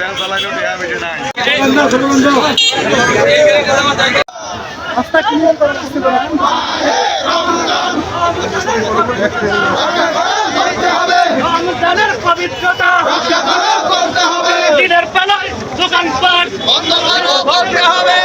Ban চালাইলো টিয়া বেটে নাই। রমজানের পবিত্রতা দিনের বেলায় দোকানপাট করতে হবে।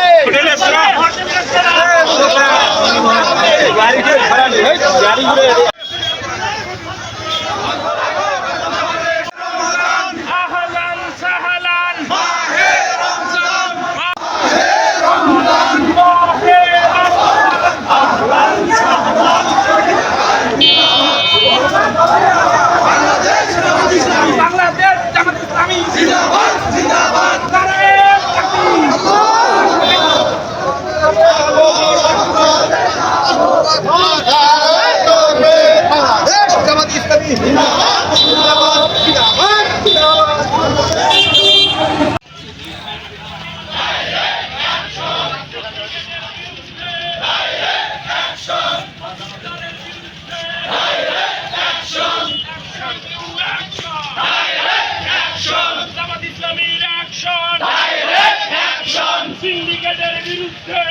ইসলামীর অ্যাকশন ডাইরেক্ট অ্যাকশন সিন্ডিকেটের বিরুদ্ধে।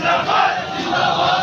জিন্দাবাদ জিন্দাবাদ।